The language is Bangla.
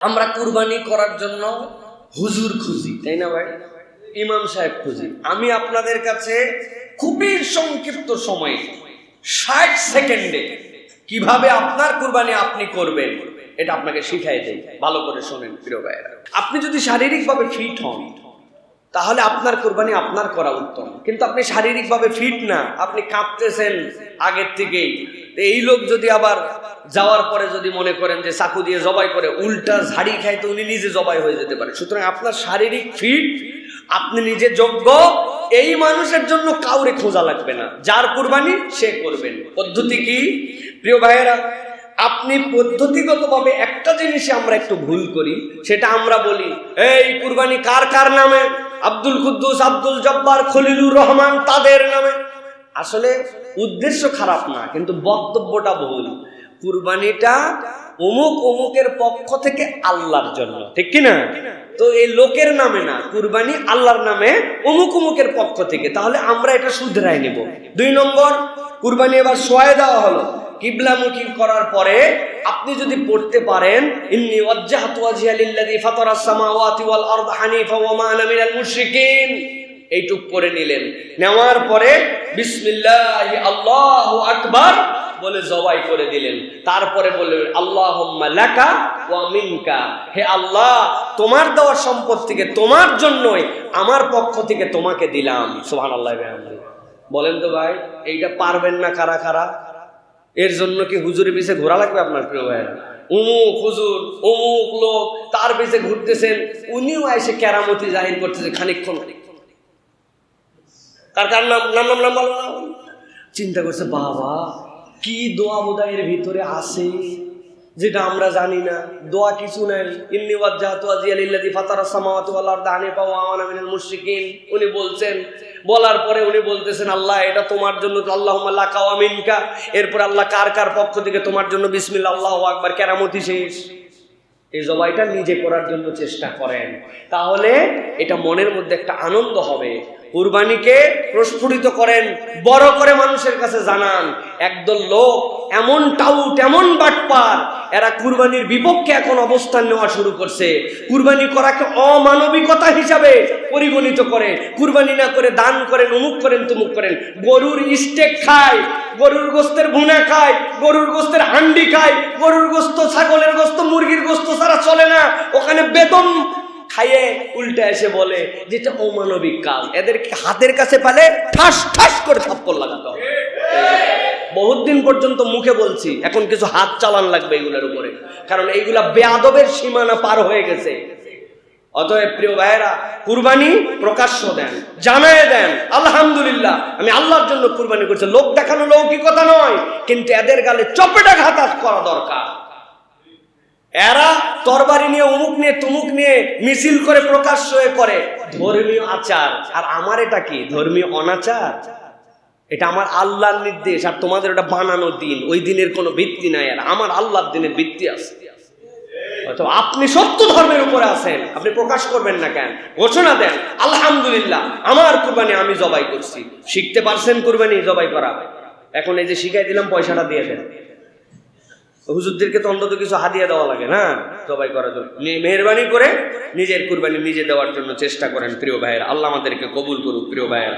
আমরা কুরবানি করার জন্য হুজুর খুঁজি। তাই না ভাই? ইমাম সাহেব খুঁজি। আমি আপনাদের কাছে খুবই সংক্ষিপ্ত সময়ে, ষাট সেকেন্ডে কীভাবে আপনার কুরবানি আপনি করবেন, এটা আপনাকে শিখাই দেই। ভালো করে শোনেন, প্রিয় ভাইয়েরা। আপনি যদি শারীরিকভাবে ফিট হন, তাহলে আপনার কোরবানি আপনার করা উত্তম। কিন্তু আপনি শারীরিকভাবে ফিট না, আপনি কাঁপতেছেন আগের থেকেই। এই লোক যদি আবার যাওয়ার পরে যদি মনে করেন যে চাকু দিয়ে জবাই করে, উল্টা ঝাড়ি খায়, তো উনি নিজে জবাই হয়ে যেতে পারে। সুতরাং আপনার শারীরিক ফিট আপনি নিজে যোগ্য, এই মানুষের জন্য কাউরে খোঁজা লাগবে না। যার কুরবানি সে করবেন। পদ্ধতি কি? প্রিয় ভাইয়েরা, আপনি পদ্ধতিগতভাবে একটা জিনিসে আমরা একটু ভুল করি, সেটা আমরা বলি, এই কুরবানি কার কার নামে? আব্দুল কুদ্দুস, আব্দুল জব্বার, খলিলুর রহমান তাদের নামে। আসলে উদ্দেশ্য খারাপ না, কিন্তু বক্তব্যটা ভুল কুরবানিটা অমুক অমুকের পক্ষ থেকে আল্লাহর জন্য, ঠিক কি না? তো এই লোকের নামে না, কুরবানি আল্লাহর নামে অমুক অমুকের পক্ষ থেকে, তাহলে আমরা এটা শুধরাই নেব। দুই নম্বর, কুরবানি এবার সোয়াই দেওয়া হলো। কিবলামুখী করার পরে আপনি যদি পড়তে পারেন, ইন্নি ওয়াজ্জাহতু ওয়াজহিয়া লিল্লাযী ফাতারাস সামাওয়াতি ওয়াল আরদ হানিফা ওয়া মা আনা মিনাল মুশরিকিন। এইটুক করে নিলেন। নেওয়ার পরে বিসমিল্লাহি আল্লাহু আকবার বলে জবাই করে দিলেন। তারপরে বললেন, আল্লাহুম্মা লাকা ওয়া মিনকা। হে আল্লাহ, তোমার দেওয়ার সম্পদ থেকে তোমার জন্যই আমার পক্ষ থেকে তোমাকে দিলাম। সুবহানাল্লাহ বলেন তো ভাই, এইটা পারবেন না কারা কারা? এর জন্য কি হুজুরের পিছে ঘোরা লাগবে আপনার প্রিয় ভাইয়েরা? অমুক হুজুর, অমুক লোক, তার পিছে ঘুরতেছেন। উনিও এসে কেরামতি জাহির করতেছে খানিকক্ষণ। কার কার নাম নাম নাম নাম বলো না। চিন্তা করছে, বাবা, কি দোয়া বোধহয় ভিতরে আসে যেটা আমরা জানি না। দোয়া কিছু নাই। ইন্নি ওয়াজ্জাহাতু লিল্লাযী ফাতারাস সামাওয়াতি ওয়াল আরদা হানিফা ওয়া আনা মিনাল মুশরিকিন। উনি বলছেন, বলার পরে উনি বলতেছেন, আল্লাহ, এটা তোমার জন্য আল্লাহুম্মা লাকা ওয়া মিনকা। এরপর আল্লাহ কার কার পক্ষ থেকে তোমার জন্য বিসমিল্লাহ, আল্লাহু আকবার, কেরামতি শেষ। এই জবাইটা নিজে করার জন্য চেষ্টা করেন। তাহলে এটা মনের মধ্যে একটা আনন্দ হবে। কুরবানিকে প্রস্ফুটিত করেন, বড় করে মানুষের কাছে জানান, একদল লোক এমন টাউট, এমন বাটপার এরা কুরবানির বিপক্ষে এখন অবস্থান নেওয়া শুরু করছে। কুরবানি করাকে অমানবিকতা হিসাবে পরিগণিত করে। কুরবানি না করে দান করেন, অমুক করেন, তুমুক করেন। গরুর স্টেক খায়, গরুর গোস্তের ভুনা খায়, গরুর গোস্তের হান্ডি খায়, গরুর গোস্ত ছাগলের গোস্ত, মুরগির গোস্ত ছাড়া চলে না। ওখানে বেতন খাইয়ে উল্টা এসে বলে যেটা অমানবিক কাজ। এদেরকে হাতের কাছে পেলে ঠাস ঠাস করে থাপ্পড় লাগাতে হবে। বহুত দিন পর্যন্ত মুখে বলছি, এখন কিছু হাত চালান লাগবে এগুলোর উপরে। কারণ এইগুলা বেয়াদবের সীমানা পার হয়ে গেছে। অতএব প্রিয় ভাইয়েরা, কুরবানি প্রকাশ্য দেন, জানায় দেন, আলহামদুলিল্লাহ, আমি আল্লাহর জন্য কুরবানি করছি। লোক দেখানো লৌকিকতা নয়, কিন্তু এদের গালে চপেটা ঘাতাত করা দরকার। এরা তরবারি নিয়ে অমুক নিয়ে, তুমুক নিয়ে মিছিল করে প্রকাশ্য করে ধর্মীয় আচার, আর আমার এটা কি? ধর্মীয় অনাচার? এটা আমার আল্লাহর নির্দেশ আর তোমাদের ওটা বানানো দিন। ওই দিনের কোনো ভিত্তি নাই আর আমার আল্লাহর দিনের ভিত্তি আছে। হয়তো আপনি সত্য ধর্মের উপরে আছেন, আপনি প্রকাশ করবেন না কেন? ঘোষণা দেন, আলহামদুলিল্লাহ, আমার কুরবানি আমি জবাই করছি। শিখতে পারছেন কুরবানি, জবাই করা। এখন এই যে শিখাই দিলাম, পয়সাটা দিয়ে দেন। হুজুরদেরকে তো অন্তত কিছু হাদিয়া দেওয়া লাগে না, জবাই করার জন্য। মেহরবানি করে নিজের কুরবানি নিজে দেওয়ার জন্য চেষ্টা করেন, প্রিয় ভাইয়ের। আল্লাহ আমাদেরকে কবুল করুক, প্রিয় ভাইয়ের।